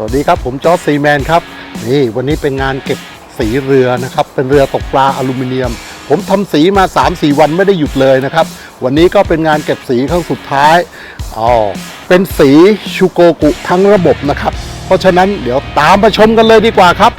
สวัสดีครับผมจอร์จซีแมนครับนี่วันนี้เป็นงานเก็บสีเรือนะครับ เป็นเรือตกปลาอลูมิเนียม ผมทำสีมา 3-4 วันไม่ได้หยุดเลยนะครับ วันนี้ก็เป็นงานเก็บสีครั้งสุดท้ายอ๋อเป็นสีชูโกกุทั้งระบบนะครับ เพราะฉะนั้นเดี๋ยวตามมาชมกันเลยดีกว่าครับ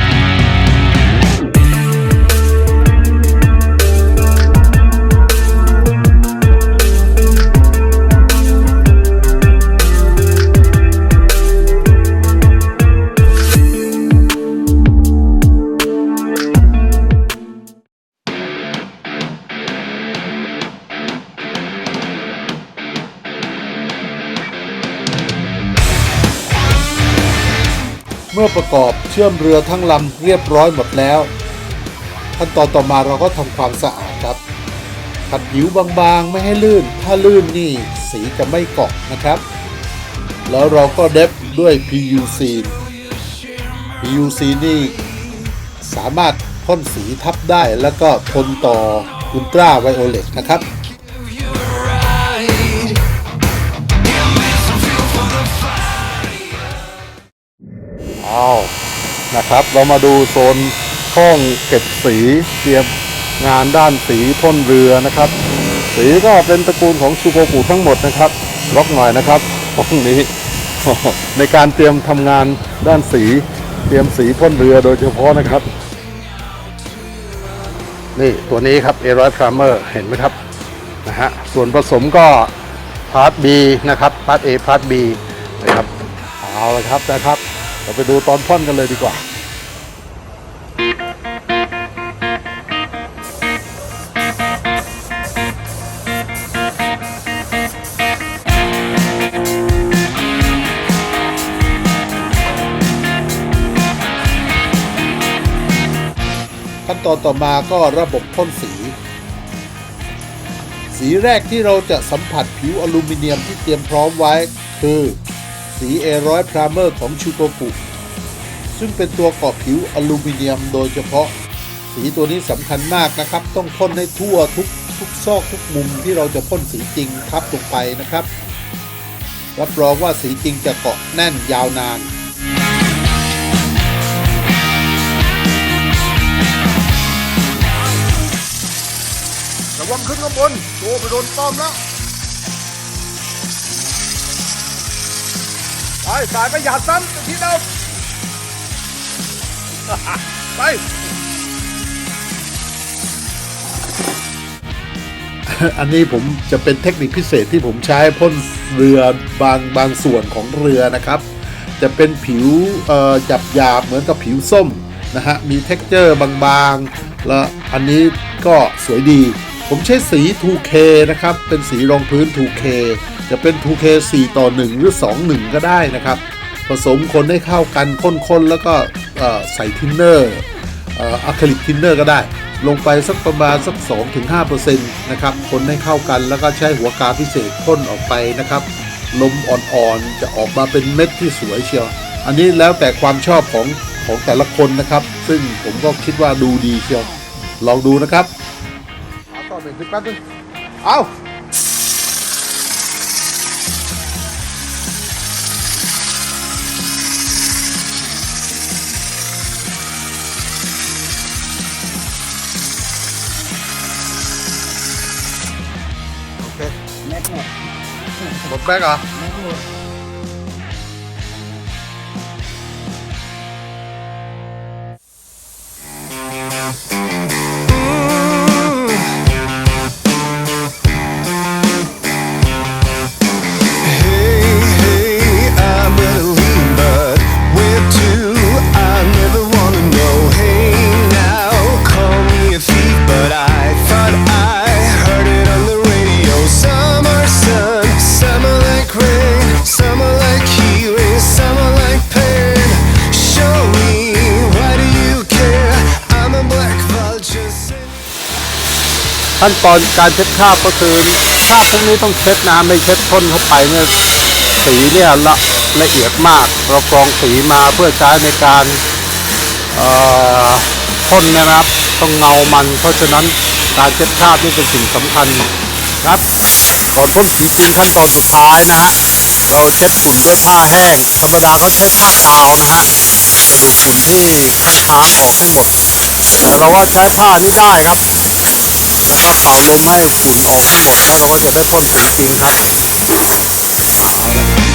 มื่อประกอบเชื่อมเรือทั้งลำเรียบร้อยหมดแล้ว ขั้นตอนต่อมาเราก็ทำความสะอาดครับ ขัดผิวบางๆไม่ให้ลื่น ถ้าลื่นนี่สีจะไม่เกาะนะครับ แล้วเราก็เดฟด้วย PUC PUC นี่สามารถพ่นสีทับได้แล้วก็ทนต่ออุลตราไวโอเลตนะครับ เอานะครับ เรามาดูโซนห้องเก็บสีเตรียมงานด้านสีพ่นเรือนะครับ สีก็เป็นตระกูลของชูโกกุทั้งหมดนะครับล็อกหน่อยนะครับห้องนี้ในการเตรียมทำงานด้านสีเตรียมสีพ่นเรือโดยเฉพาะนะครับ นี่ตัวนี้ครับ a 1 0 0 Primer เห็นไหมครับนะฮะส่วนผสมก็พาร์ท B นะครับพาร์ท A พาร์ท B นะครับเอาละครับนะครับ เราไปดูตอนพ่นกันเลยดีกว่าขั้นตอนต่อมาก็ระบบพ่นสี สีแรกที่เราจะสัมผัสผิวอลูมิเนียมที่เตรียมพร้อมไว้คือ สี A100 Primer ของชูโกกุ ซึ่งเป็นตัวเกาะผิวอลูมิเนียมโดยเฉพาะ สีตัวนี้สำคัญมากนะครับ ต้องพ่นให้ทั่วทุกทุกซอกทุกมุมที่เราจะพ่นสีจริงทับลงไปนะครับ รับรองว่าสีจริงจะเกาะแน่นยาวนานระวังขึ้นข้างบนโตไปโดนป้อมแล้ว ไปสายไปหยาดซ้ำไปที่เดิมไปอันนี้ผมจะเป็นเทคนิคพิเศษที่ผมใช้พ่นเรือบางบางส่วนของเรือนะครับ จะเป็นผิวหยาบหยาบเหมือนกับผิวส้มนะฮะมีเท็กเจอร์บางๆ แล้วอันนี้ก็สวยดี ผมใช้สี 2K นะครับ เป็นสีรองพื้น 2K จะเป็น 2K 4 ต่อ 1 หรือ 2 1 ก็ได้นะครับ ผสมคนให้เข้ากันข้นๆ แล้วก็ใส่ทินเนอร์อะคริลิกทินเนอร์ก็ได้ ลงไปสักประมาณสัก 2-5%นะครับ คนให้เข้ากันแล้วก็ใช้หัวกาพิเศษพ่นออกไปนะครับ ลมอ่อนๆ จะออกมาเป็นเม็ดที่สวยเชียว อันนี้แล้วแต่ความชอบของของแต่ละคนนะครับ ซึ่งผมก็คิดว่าดูดีเชียว ลองดูนะครับ เอาต่อหนึ่งขึ้นแป๊บนึงเอา หมด ขั้นตอนการเช็ดคราบก็คือคราบพวกนี้ต้องเช็ดน้ำไม่เช็ดพ่นเข้าไปเนี่ยสีเนี่ยละละเอียดมากเรากรองสีมาเพื่อใช้ในการเอ่อพ่นนะครับ ต้องเงามัน เพราะฉะนั้นการเช็ดคราบนี่เป็นสิ่งสำคัญครับก่อนพ่นสีจริงขั้นตอนสุดท้ายนะฮะเราเช็ดฝุ่นด้วยผ้าแห้ง ธรรมดาเขาใช้ผ้ากาวนะฮะจะดูดฝุ่นที่ค้างๆออกให้หมด แต่เราว่าใช้ผ้านี้ได้ครับ แล้วก็เป่าลมให้ฝุ่นออกให้หมดแล้วเราก็จะได้พ่นสีจริงครับ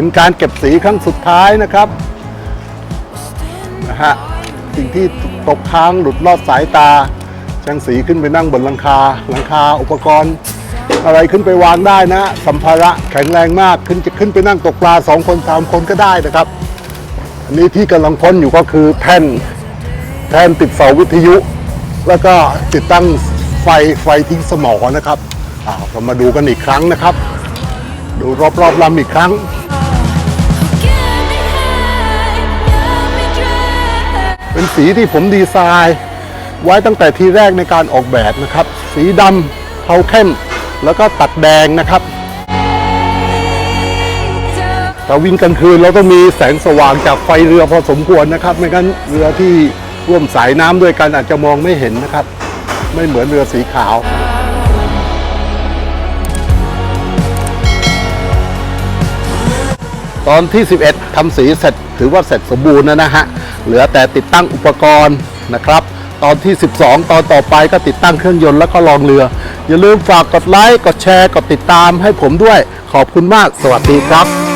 เป็นการเก็บสีครั้งสุดท้ายนะครับนะฮะสิ่งที่ตกค้างหลุดลอดสายตาช่างสีขึ้นไปนั่งบนหลังคาหลังคาอุปกรณ์ อะไรขึ้นไปวางได้นะ สัมภาระแข็งแรงมากขึ้นจะขึ้นไปนั่งตกปลาสองคนสามคนก็ได้นะครับ อันนี้ที่กำลังพ้นอยู่ก็คือแท่นแท่นติดเสาวิทยุ แล้วก็ติดตั้งไฟไฟทิ้งสมอนะครับอ่าเรามาดูกันอีกครั้งนะครับ ดูรอบๆลำอีกครั้ง เป็นสีที่ผมดีไซน์ ไว้ตั้งแต่ทีแรกในการออกแบบนะครับ สีดำเทาเข้ม แล้วก็ตัดแดงนะครับแต่วิ่งกลางคืนเราต้องมีแสงสว่างจากไฟเรือพอสมควรนะครับ ไม่งั้นเรือที่ร่วมสายน้ำด้วยกันอาจจะมองไม่เห็นนะครับ ไม่เหมือนเรือสีขาว ตอนที่ 11ทำสีเสร็จถือว่าเสร็จสมบูรณ์นะนะฮะ เหลือแต่ติดตั้งอุปกรณ์นะครับ ตอนที่ 12 ตอนต่อไปก็ติดตั้งเครื่องยนต์แล้วก็ลองเรือ อย่าลืมฝากกดไลค์ กดแชร์ กดติดตามให้ผมด้วย ขอบคุณมาก สวัสดีครับ